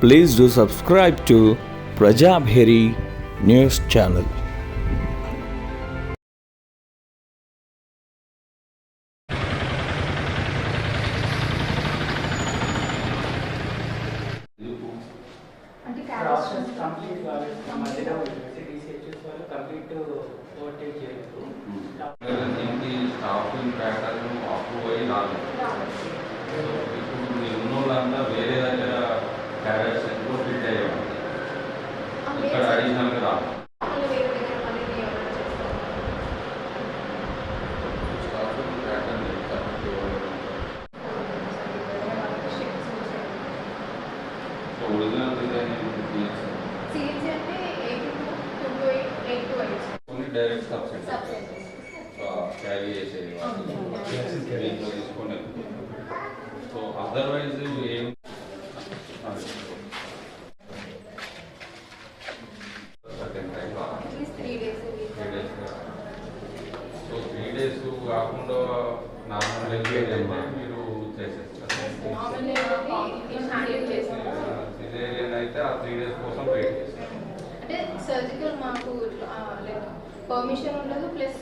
Please do subscribe to Prajabheri News Channel. అంటే process characters complete కాలేదు మధ్యలో సిటీసీహెచ్ఎస్ వాళ్ళు కంప్లీట్ ఓవర్టేక్ చేయలేదు దీనికి స్టాఫింగ్ ప్యాటర్న్ అప్రూవ్ అయ్యి రాలేదు సో ఇప్పుడు మీ ఉన్న వాళ్ళంతా వేరే దగ్గర डायरेक्ट संतोष विद्या योगा इसका additional class original design CHM में 8 two 2 8 two 8 only direct subset subset क्या ये से इसको नहीं तो अदरवाइज़ ये అయితే మీరు చేసేస్తారు నార్మల్ మేము హ్యాండిల్ చేస్తాము సిజేరియన్ అయితే ఆ త్రీ డేస్ కోసం వెయిట్ చేస్తారు అంటే సర్జికల్ మాకు లైక్ పర్మిషన్ ఉండదు plus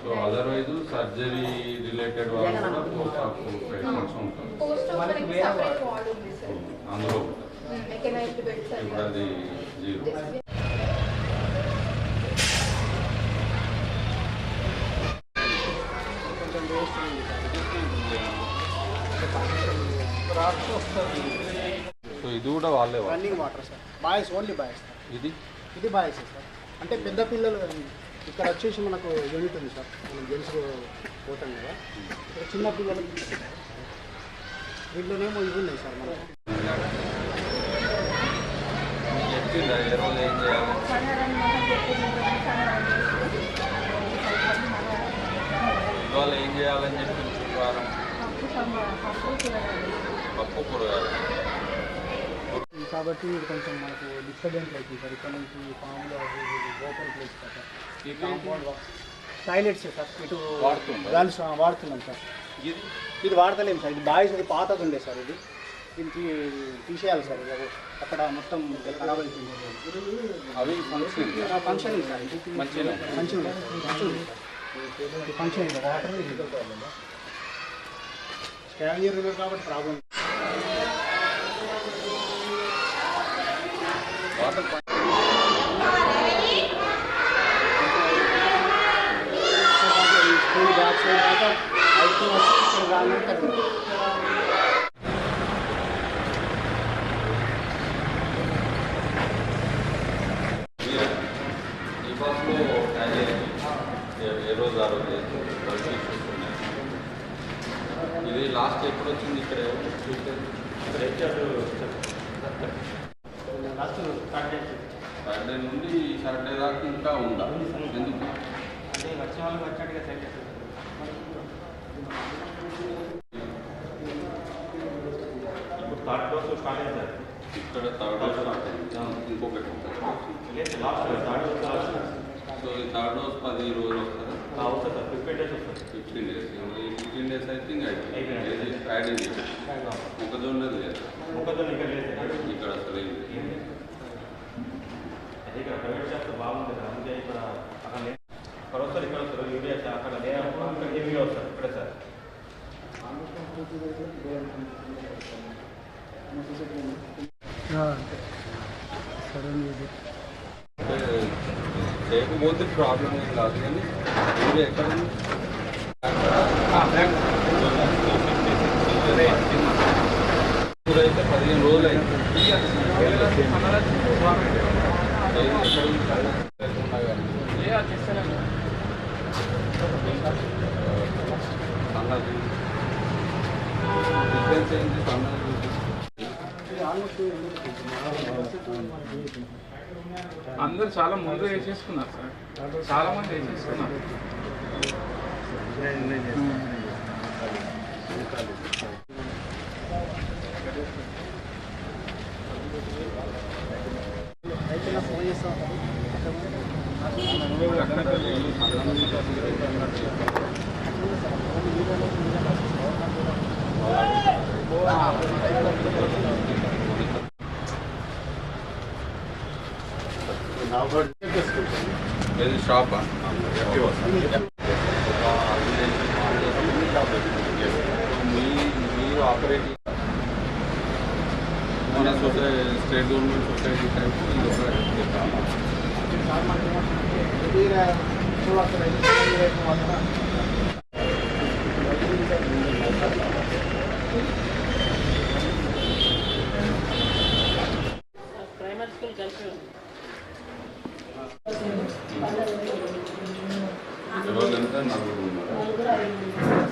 so otherwise surgery related వాళ్ళు కూడా పోస్ట్ ఆఫ్ పేషెంట్స్ ఉంటారు పోస్ట్ ఆపరేటివ్ సపరేట్ వార్డ్ ఉంది సార్ అందులో బెడ్స్ ఇప్పుడు అది జీరో. సో ఇది కూడా వాళ్ళే వాళ్ళు. Running water sir boys only boys ఇది? ఇది బాయ్స్ సార్ అంటే పెద్ద పిల్లలు ఇక్కడ వచ్చేసి మనకు యూనిట్ ఉంది సార్. మనం జెంట్స్ పోతాం కదా. ఇక్కడ చిన్న పిల్లలు వీళ్ళనేమో ఇవి ఉన్నాయి సార్ మనం ఏం చేయాలి ఇవాళ ఏం చేయాలని చెప్పి పప్పు కూరగాయలు కాబట్టి ఇది కొంచెం మనకు డిస్టర్బెన్స్ అవుతుంది సార్. ఇక్కడ నుంచి పాములు open place compound toilets sir. ఇటు వాడుతుందా? గర్ల్స్ వాడుతున్నాం సార్. ఇది? ఇది వాడతలేము సార్. ఇది బాయ్స్ ఇది పాతది ఉండే సార్ ఇది. దీనికి తీసేయాలి సార్ అక్కడ మొత్తం ఖరాబ్ అయిపోయింది. అవి ఫంక్షన్ ఫంక్షన్ సార్. ఇది మంచిగా function sir. Function sir. Water scavenger కాబట్టి ప్రాబ్లం ఇది లాస్ట్ ఎప్పుడు వచ్చింది ఇక్కడ. ఎవరు చూసారు లాస్ట్ సాటర్డే నుండి సాటర్డే దాకా ఇంకా ఉందా ఎందుకు అంటే వచ్చే వాళ్ళకి వచ్చినట్టుగా సెట్ చేస్తారు ఇప్పుడు థర్డ్ డోస్ స్టార్ట్ అయింది సార్ ఇక్కడ థర్డ్ డోస్ స్టార్ట్ అయింది ఇంకొకటి లేదు last third dose last so ఈ థర్డ్ డోస్ పది రోజులు వస్తారా వస్తుంది సార్ ఫిఫ్టీన్ డేస్ వస్తుంది ఫిఫ్టీన్ డేస్ ఈ ఫిఫ్టీన్ డేస్ అయితే ఇంకా అయిపోయింది. అయిపోయింది యాడ్ అయింది మొక్కజొన్నది లేదు మొక్కజొన్న ఇక్కడ లేదు సార్. ఇక్కడ అసలు ఏం లేదు. ఏం లేదు. అదే ఇక్కడ ప్రైవేట్ షాప్స్ బాగుంది సార్ అందుకే ఇక్కడ అక్కడ లేదు అక్కడ వస్తారు ఇక్కడ వస్తారు యూరియా సార్ అక్కడ లేదు అక్కడ హెవీగా వస్తారు ఇక్కడే సార్ చేయకపోతే ప్రాబ్లం ఏం కాదు కానీ ఊరు ఎక్కడ అయితే పదిహేను రోజులు అయింది అందరూ చాలా ముందు వేసేసుకున్నారు సార్. చాలా మంది వేసేసుకున్నారు. ఫోన్ చేస్తాం ఏది షాపా మీ మీరు ఆపరేటింగ్ మన society state government society type 약간 나오고 있는 거야.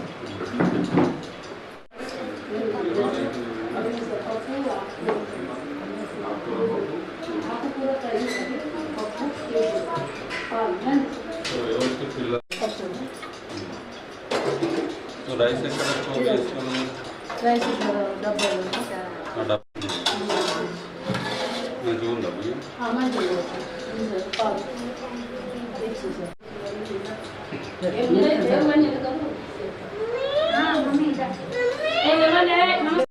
Rice एकर को भी इसमें राइस एकर डब्बा है हां डब्बा ये जोन डब्बा है हां मैं जोन पाव एक सौ એમને મને